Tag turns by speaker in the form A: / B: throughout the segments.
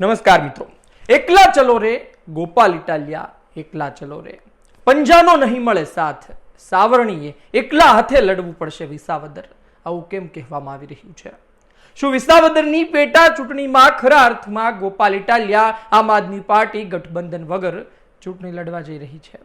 A: નમસ્કાર મિત્રો. એકલા ચલો રે, ગોપાલ ઇટાલિયા, એકલા ચલો રે. પંજાનો નહીં મળે સાથ. સાવરણીએ એકલા હાથે લડવું પડશે વિસાવદર. આવું કેમ કહેવામાં આવી રહ્યું છે? શું વિસાવદરની પેટા ચૂંટણીમાં ખરા અર્થમાં ગોપાલ ઇટાલિયા, આમ આદમી પાર્ટી ગઠબંધન વગર ચૂંટણી લડવા જઈ રહી છે?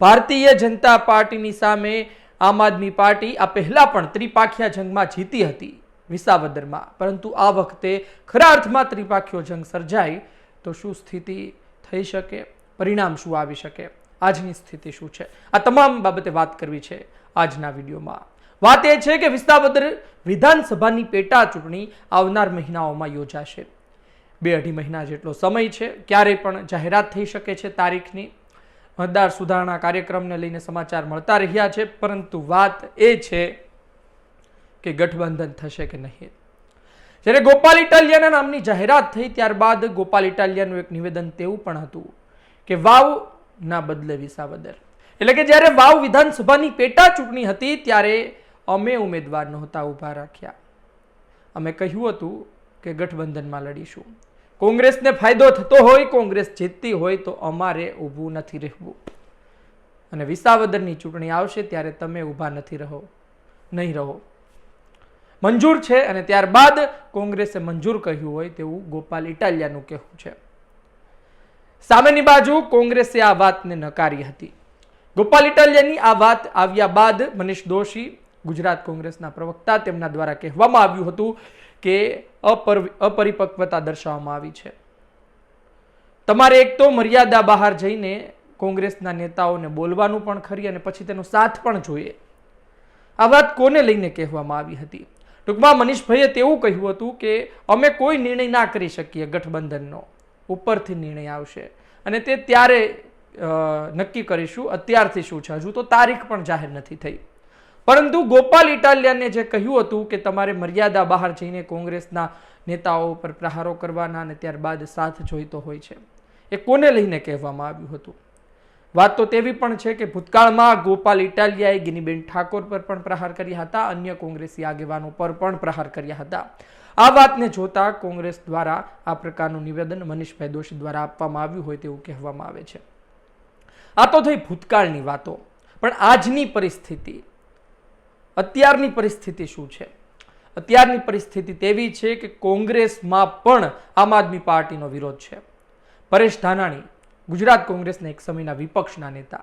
A: ભારતીય જનતા પાર્ટીની સામે આમ આદમી પાર્ટી આ પહેલા પણ ત્રિપાખિયા જંગમાં જીતી હતી. વિસાવદરમાં. પરંતુ આ વખતે ખરા અર્થમાં ત્રિપાખીઓ જંગ સર્જાય તો શું સ્થિતિ થઈ શકે? પરિણામ શું આવી શકે? આજની સ્થિતિ શું છે? આ તમામ બાબતે વાત કરવી છે આજના વિડીયોમાં. વાત એ છે કે વિસાવદર વિધાનસભાની પેટા ચૂંટણી આવનાર મહિનાઓમાં યોજાશે. બે અઢી મહિના જેટલો સમય છે. ક્યારેય પણ જાહેરાત થઈ શકે છે તારીખની. મતદાર સુધારણા કાર્યક્રમને લઈને સમાચાર મળતા રહ્યા છે. પરંતુ વાત એ છે કે ગઠબંધન થશે કે નહીં. જ્યારે ગોપાલ ઇટાલિયાના નામની જાહેરાત થઈ ત્યારબાદ ગોપાલ ઇટાલિયાનું એક નિવેદન તેવું પણ હતું કે વાવ ના બદલે વિસાવદર. એટલે કે જ્યારે વાવ વિધાનસભાની પેટા ચૂંટણી હતી ત્યારે અમે ઉમેદવાર નહોતા ઊભા રાખ્યા. અમે કહ્યું હતું કે ગઠબંધનમાં લડીશું. કોંગ્રેસને ફાયદો થતો હોય, કોંગ્રેસ જીતતી હોય તો અમારે ઊભું નથી રહેવું. અને વિસાવદરની ચૂંટણી આવશે ત્યારે તમે ઊભા નથી રહો, નહીં રહો. મંજૂર છે અને ત્યારબાદ કોંગ્રેસે મંજૂર કહ્યું હોય તેવું ગોપાલ ઇટાલિયાનું કહેવું છે. સામેની બાજુ કોંગ્રેસે આ વાતને નકારી હતી. ગોપાલ ઇટાલિયાની આ વાત આવ્યા બાદ મનીષ દોશી, ગુજરાત કોંગ્રેસના પ્રવક્તા, તેમના દ્વારા કહેવામાં આવ્યું હતું કે અપર, અપરિપક્વતા દર્શાવવામાં આવી છે. તમારે એક તો મર્યાદા બહાર જઈને કોંગ્રેસના નેતાઓને બોલવાનું પણ ખરી અને પછી તેનો સાથ પણ જોઈએ. આ વાત કોને લઈને કહેવામાં આવી હતી? ટૂંકમાં મનીષભાઈએ તેવું કહ્યું હતું કે અમે કોઈ નિર્ણય ના કરી શકીએ ગઠબંધનનો. ઉપરથી નિર્ણય આવશે. અને તે ત્યારે નક્કી કરીશું અત્યારથી શું છે. હજુ તો તારીખ પણ જાહેર નથી થઈ. પરંતુ ગોપાલ ઇટાલિયાને જે કહ્યું હતું કે તમારે મર્યાદા બહાર જઈને કોંગ્રેસના નેતાઓ ઉપર પ્રહારો કરવાના અને ત્યારબાદ સાથ જોઈતો હોય છે. એ કોને લઈને કહેવામાં આવ્યું હતું? વાત તો તેવી પણ છે કે ભૂતકાળમાં ગોપાલ ઇટાલિયાએ ગિનીબેન ઠાકોર પર પણ પ્રહાર કર્યા હતા, અન્ય કોંગ્રેસી આગેવાનો પર પણ પ્રહાર કર્યા હતા. આ વાતને જોતા કોંગ્રેસ દ્વારા આ પ્રકારનું નિવેદન મનીષભાઈ દોશી દ્વારા આપવામાં આવ્યું હોય તેવું કહેવામાં આવે છે. આ તો થઈ ભૂતકાળની વાતો, પણ આજની પરિસ્થિતિ, અત્યારની પરિસ્થિતિ શું છે? અત્યારની પરિસ્થિતિ તેવી છે કે કોંગ્રેસમાં પણ આમ આદમી પાર્ટીનો વિરોધ છે. પરેશ ધાનાણી ગુજરાત કોંગ્રેસના એક સમયના વિપક્ષના નેતા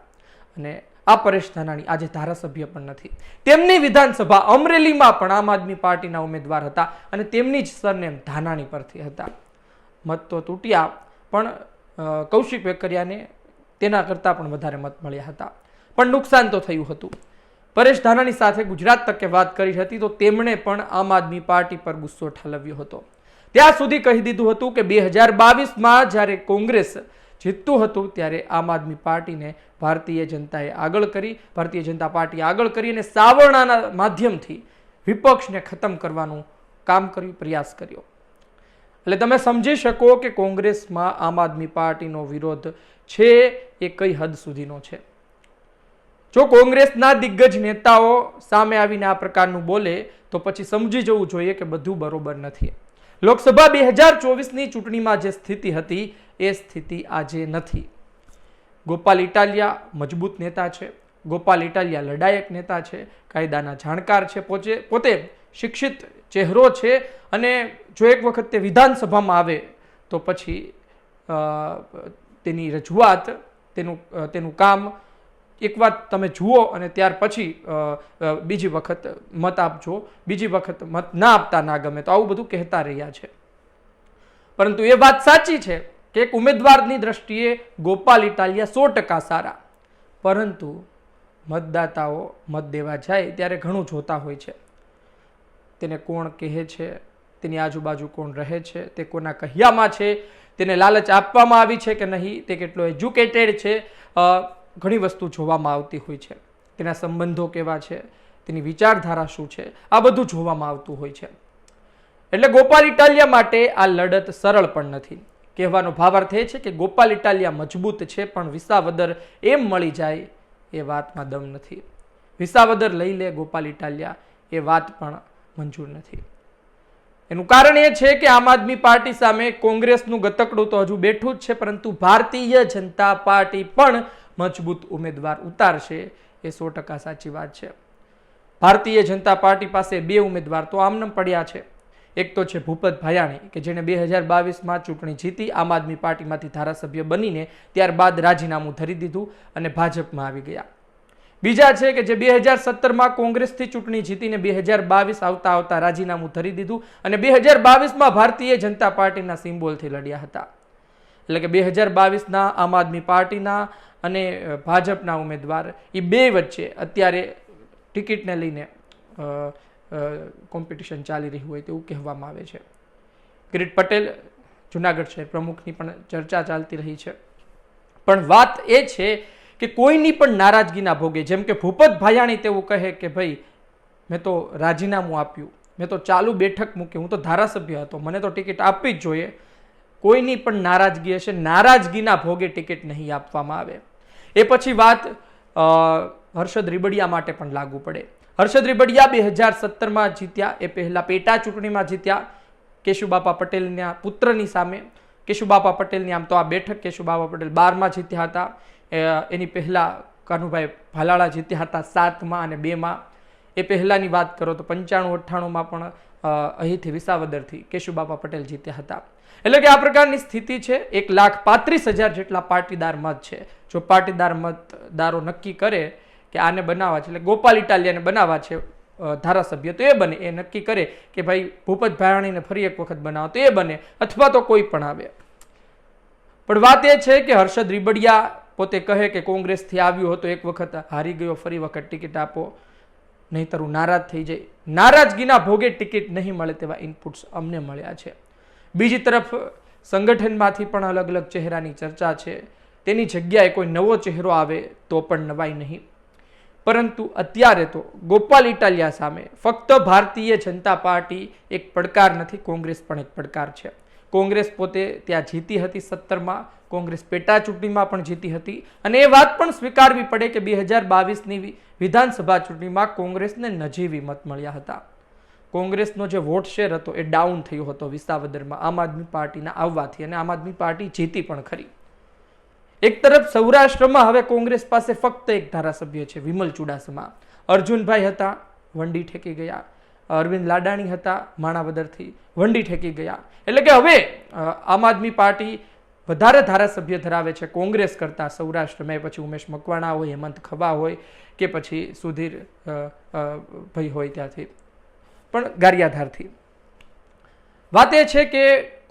A: અને આ પરેશ ધાનાણી આજે ધારાસભ્ય પણ નથી. તેમની વિધાનસભા અમરેલીમાં પણ આમ આદમી પાર્ટીના ઉમેદવાર હતા અને તેમની જ સરનેમ ધાનાણી પરથી હતા. મત તો તૂટ્યા, પણ કૌશિક વેકરિયાને તેના કરતાં પણ વધારે મત મળ્યા હતા. પણ નુકસાન તો થયું હતું. પરેશ ધાનાણી સાથે ગુજરાત તકે વાત કરી હતી તો તેમણે પણ આમ આદમી પાર્ટી પર ગુસ્સો ઠાલવ્યો હતો. ત્યાં સુધી કહી દીધું હતું કે બે હજાર બાવીસમાં જ્યારે કોંગ્રેસ જીતતું હતું ત્યારે આમ આદમી પાર્ટીને ભારતીય જનતાએ આગળ કરી, ભારતીય જનતા પાર્ટી આગળ કરી અને સાવરણાના માધ્યમથી વિપક્ષને ખતમ કરવાનું કામ કર્યું, પ્રયાસ કર્યો. એટલે તમે સમજી શકો કે કોંગ્રેસમાં આમ આદમી પાર્ટીનો વિરોધ છે એ કઈ હદ સુધીનો છે. જો કોંગ્રેસના દિગ્ગજ નેતાઓ સામે આવીને આ પ્રકારનું બોલે, તો પછી સમજી જવું જોઈએ કે બધું બરોબર નથી. લોકસભા બે હજાર ચોવીસની ચૂંટણીમાં જે સ્થિતિ હતી એ સ્થિતિ આજે નથી. ગોપાલ ઇટાલિયા મજબૂત નેતા છે. ગોપાલ ઇટાલિયા લડાયક નેતા છે. કાયદાના જાણકાર છે. પોતે પોતે શિક્ષિત ચહેરો છે અને જો એક વખત તે વિધાનસભામાં આવે, તો પછી તેની રજૂઆત, તેનું તેનું કામ એક વાત તમે જુઓ અને ત્યાર પછી બીજી વખત મત આપજો. બીજી વખત મત ના આપતા ના ગમે તો આવું બધું કહેતા રહ્યા છે. પરંતુ એ વાત સાચી છે. કે એક ઉમેદવારની દ્રષ્ટિએ ગોપાલ ઇટાલિયા સો ટકા સારા. પરંતુ મતદાતાઓ મત દેવા જાય ત્યારે ઘણું જોતા હોય છે. તેને કોણ કહે છે? તેની આજુબાજુ કોણ રહે છે? તે કોના કહ્યામાં છે? તેને લાલચ આપવામાં આવી છે કે નહીં? તે કેટલો એજ્યુકેટેડ છે? ઘણી વસ્તુ જોવામાં આવતી હોય છે. તેના સંબંધો કેવા છે? તેની વિચારધારા શું છે? આ બધું જોવામાં આવતું હોય છે. એટલે ગોપાલ ઇટાલિયા માટે આ લડત સરળ પણ નથી. કહેવાનો ભાવાર્થ એ છે કે ગોપાલ ઇટાલિયા મજબૂત છે, પણ વિસાવદર એમ મળી જાય એ વાતમાં દમ નથી. વિસાવદર લઈ લે ગોપાલ ઇટાલિયા, એ વાત પણ મંજૂર નથી. એનું કારણ એ છે કે આમ આદમી પાર્ટી સામે કોંગ્રેસનું ગતકડું તો હજુ બેઠું જ છે, પરંતુ ભારતીય જનતા પાર્ટી પણ મજબૂત ઉમેદવાર ઉતારશે એ સો ટકા સાચી વાત છે. ભારતીય જનતા પાર્ટી પાસે બે ઉમેદવાર તો આમનામ પડ્યા છે. એક તો છે ભૂપત ભાયાણી, કે જેણે બે હજાર બાવીસમાં ચૂંટણી જીતી, આમ આદમી પાર્ટીમાંથી ધારાસભ્ય બનીને ત્યારબાદ રાજીનામું ધરી દીધું અને ભાજપમાં આવી ગયા. બીજા છે કે જે બે હજાર સત્તરમાં કોંગ્રેસથી ચૂંટણી જીતીને બે હજાર બાવીસ આવતા આવતા રાજીનામું ધરી દીધું અને બે હજાર બાવીસમાં ભારતીય જનતા પાર્ટીના સિમ્બોલથી લડ્યા હતા. એટલે કે બે હજાર બાવીસના આમ આદમી પાર્ટીના અને ભાજપના ઉમેદવાર એ બે વચ્ચે અત્યારે ટિકિટને લઈને કોમ્પિટિશન ચાલી રહ્યું હોય તેવું કહેવામાં આવે છે. કિરીટ પટેલ જુનાગઢ શહેર પ્રમુખની પણ ચર્ચા ચાલતી રહી છે. પણ વાત એ છે કે કોઈની પણ નારાજગીના ભોગે, જેમ કે ભૂપત ભાયાણી તેવું કહે કે ભાઈ, મેં તો રાજીનામું આપ્યું, મેં તો ચાલુ બેઠક મૂકી, હું તો ધારાસભ્ય હતો, મને તો ટિકિટ આપવી જ જોઈએ. કોઈની પણ નારાજગી હશે, નારાજગીના ભોગે ટિકિટ નહીં આપવામાં આવે. એ પછી વાત હર્ષદ રીબડિયા માટે પણ લાગુ પડે. હર્ષદ રીબડિયા બે હજાર સત્તરમાં જીત્યા. એ પહેલાં પેટા ચૂંટણીમાં જીત્યા. કેશુબાપા પટેલના પુત્રની સામે. કેશુબાપા પટેલની આમ તો આ બેઠક કેશુબાપા પટેલ બારમાં જીત્યા હતા. એની પહેલાં કાનુભાઈ ભાલાળા જીત્યા હતા સાતમાં અને બેમાં. એ પહેલાંની વાત કરો તો પંચાણું અઠ્ઠાણુંમાં પણ અહીંથી વિસાવદરથી કેશુબાપા પટેલ જીત્યા હતા. એટલે કે આ પ્રકારની સ્થિતિ છે. એક લાખ પાંત્રીસ હજાર જેટલા પાટીદાર મત છે. જો પાટીદાર મતદારો નક્કી કરે કે આને બનાવવા છે. એટલે ગોપાલ ઇટાલિયાને બનાવવા છે ધારાસભ્ય. તો એ બને. એ નક્કી કરે કે ભાઈ ભૂપત ભાયાણીને ફરી એક વખત બનાવો. તો એ બને. અથવા તો કોઈ પણ આવે. પણ વાત એ છે કે હર્ષદ રીબડિયા પોતે કહે કે કોંગ્રેસથી આવ્યો હતો એક વખત, હારી ગયો, ફરી વખત ટિકિટ આપો. નહીંતર હું નારાજ થઈ જાય નારાજગીના ભોગે ટિકિટ નહીં મળે તેવા ઇનપુટ્સ અમને મળ્યા છે. બીજી તરફ, સંગઠનમાંથી પણ અલગ અલગ ચહેરાની ચર્ચા છે. તેની જગ્યાએ કોઈ નવો ચહેરો આવે તો પણ નવાઈ નહીં. પરંતુ અત્યારે તો ગોપાલ ઇટાલિયા સામે ફક્ત ભારતીય જનતા પાર્ટી એક પડકાર નથી, કોંગ્રેસ પણ એક પડકાર છે. કોંગ્રેસ પોતે ત્યાં જીતી હતી સત્તરમાં, કોંગ્રેસ પેટા ચૂંટણીમાં પણ જીતી હતી. અને એ વાત પણ સ્વીકારવી પડે કે બે હજાર બાવીસની વિધાનસભા ચૂંટણીમાં કોંગ્રેસને નજીવી મત મળ્યા હતા. કોંગ્રેસનો જે વોટ શેર હતો એ ડાઉન થયો હતો વિસાવદરમાં, આમ આદમી પાર્ટીના આવવાથી અને આમ આદમી પાર્ટી જીતી પણ ખરી. એક તરફ સૌરાષ્ટ્રમાં હવે કોંગ્રેસ પાસે ફક્ત એક ધારાસભ્ય છે, વિમલ ચુડાસમા. અર્જુનભાઈ હતા, વંડી ઠેકી ગયા. અરવિંદ લાડાણી હતા, માણાવદરથી વંડી ઠેકી ગયા. એટલે કે હવે આમ આદમી પાર્ટી વધારે ધારાસભ્ય ધરાવે છે કોંગ્રેસ કરતાં. સૌરાષ્ટ્રમાં પછી ઉમેશ મકવાણા હોય, હેમંત ખબા હોય, કે પછી સુધીર ભાઈ હોય ત્યાંથી. પણ ગારિયાધારથી. વાત એ છે કે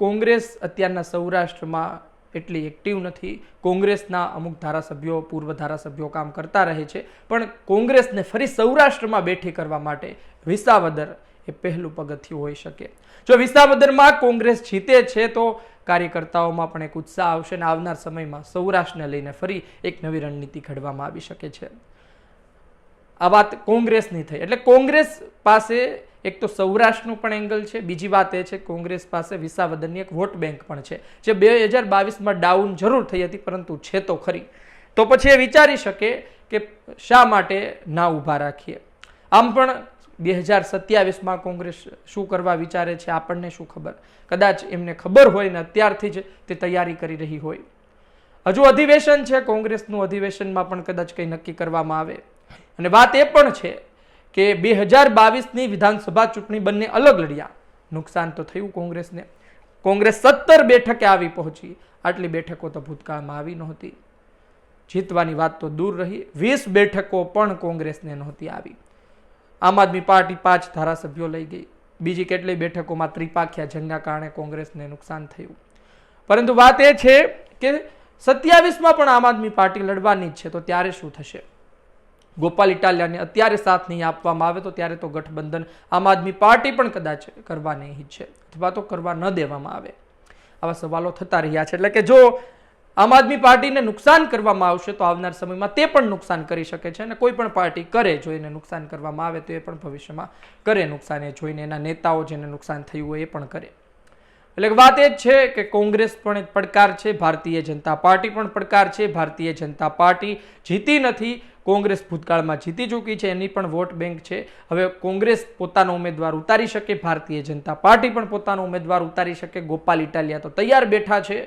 A: કોંગ્રેસ અત્યારના સૌરાષ્ટ્રમાં એટલી એક્ટિવ નથી. કોંગ્રેસના અમુક ધારાસભ્યો, પૂર્વ ધારાસભ્યો કામ કરતા રહે છે. પણ કોંગ્રેસને ફરી સૌરાષ્ટ્રમાં બેઠી કરવા માટે વિસાવદર એ પહેલું પગથિયું હોઈ શકે. જો વિસાવદરમાં કોંગ્રેસ જીતે છે, તો કાર્યકર્તાઓમાં પણ એક ઉત્સાહ આવશે અને આવનાર સમયમાં સૌરાષ્ટ્રને લઈને ફરી એક નવી રણનીતિ ઘડવામાં આવી શકે છે. આ વાત કોંગ્રેસની થઈ. એટલે કોંગ્રેસ પાસે એક તો સૌરાષ્ટ્રનું પણ એંગલ છે, બીજી વાત એ છે કોંગ્રેસ પાસે વિસાવદનની એક વોટ બેંક પણ છે, જે બે હજાર બાવીસમાં ડાઉન જરૂર થઈ હતી, પરંતુ છે તો ખરી. તો પછી એ વિચારી શકે કે શા માટે ના ઊભા રાખીએ? આમ પણ બે હજાર સત્યાવીસમાં કોંગ્રેસ શું કરવા વિચારે છે, આપણને શું ખબર? કદાચ એમને ખબર હોય ને અત્યારથી જ તે તૈયારી કરી રહી હોય. હજુ અધિવેશન છે, કોંગ્રેસનું અધિવેશનમાં પણ કદાચ કંઈ નક્કી કરવામાં આવે. અને વાત એ પણ છે કે બે હજાર બાવીસની વિધાનસભા ચૂંટણી બંને અલગ લડ્યા. નુકસાન તો થયું કોંગ્રેસને. કોંગ્રેસ સત્તર બેઠકે આવી પહોંચી. આટલી બેઠકો તો ભૂતકાળમાં આવી નહોતી. જીતવાની વાત તો દૂર રહી. વીસ બેઠકો પણ કોંગ્રેસને નહોતી આવી. આમ આદમી પાર્ટી પાંચ ધારાસભ્યો લઈ ગઈ. બીજી કેટલી બેઠકોમાં ત્રિપાખ્યા જંગના કારણે કોંગ્રેસને નુકસાન થયું. પરંતુ વાત એ છે કે સત્યાવીસમાં પણ આમ આદમી પાર્ટી લડવાની જ છે. તો ત્યારે શું થશે? ગોપાલ ઇટાલિયાને અત્યારે સાથ નહીં આપવામાં આવે તો ત્યારે તો ગઠબંધન આમ આદમી પાર્ટી પણ કદાચ કરવાની નહીં છે અથવા તો કરવા ન દેવામાં આવે. આવા સવાલો થતા રહ્યા છે. એટલે કે જો આમ આદમી પાર્ટીને નુકસાન કરવામાં આવશે તો આવનાર સમયમાં તે પણ નુકસાન કરી શકે છે અને કોઈ પણ પાર્ટી કરે જો એને નુકસાન કરવામાં આવે તો એ પણ ભવિષ્યમાં કરે નુકસાન. એ જોઈને એના નેતાઓ જેને નુકસાન થયું હોય એ પણ કરે. એટલે વાત એ જ છે કે કોંગ્રેસ પણ પડકાર છે, ભારતીય જનતા પાર્ટી પણ પડકાર છે, ભારતીય જનતા પાર્ટી જીતી નથી, કોંગ્રેસ ભૂતકાળમાં જીતી ચૂકી છે, એની પણ વોટ બેંક છે. હવે કોંગ્રેસ પોતાનો ઉમેદવાર ઉતારી શકે, ભારતીય જનતા પાર્ટી પણ પોતાનો ઉમેદવાર ઉતારી શકે, ગોપાલ ઇટાલિયા તો તૈયાર બેઠા છે.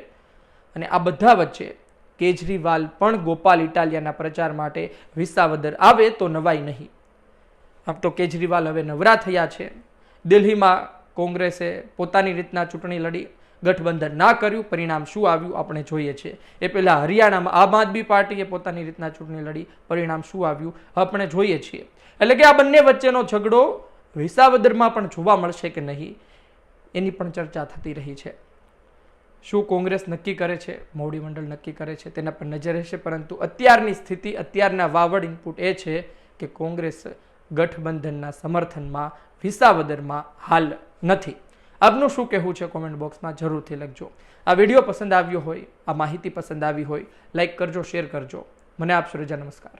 A: અને આ બધા વચ્ચે કેજરીવાલ પણ ગોપાલ ઇટાલિયાના પ્રચાર માટે વિસાવદર આવે તો નવાઈ નહીં. આમ તો કેજરીવાલ હવે નવરા થયા છે. દિલ્હીમાં કોંગ્રેસે પોતાની રીતના ચૂંટણી લડી ગઠબંધન ના કર્યું. પરિણામ શું આવ્યું આપણે જોઈએ છીએ એ પહેલાં હરિયાણામાં આમ આદમી પાર્ટીએ પોતાની રીતના ચૂંટણી લડી. પરિણામ શું આવ્યું આપણે જોઈએ છીએ. એટલે કે આ બંને વચ્ચેનો ઝઘડો વિસાવદરમાં પણ જોવા મળશે કે નહીં, એની પણ ચર્ચા થતી રહી છે. શું કોંગ્રેસ નક્કી કરે છે? મોવડી મંડળ નક્કી કરે છે? તેના પર નજર રહેશે. પરંતુ અત્યારની સ્થિતિ, અત્યારના વાવડ ઇનપુટ એ છે કે કોંગ્રેસ ગઠબંધનના સમર્થનમાં વિસાવદરમાં હાલ નથી. આપનું શું કહેવું છે કોમેન્ટ બોક્સમાં જરૂરથી લખજો. આ વીડિયો પસંદ આવ્યો હોય, આ માહિતી પસંદ આવી હોય લાઇક કરજો શેર કરજો. મને આપશો રજા નમસ્કાર.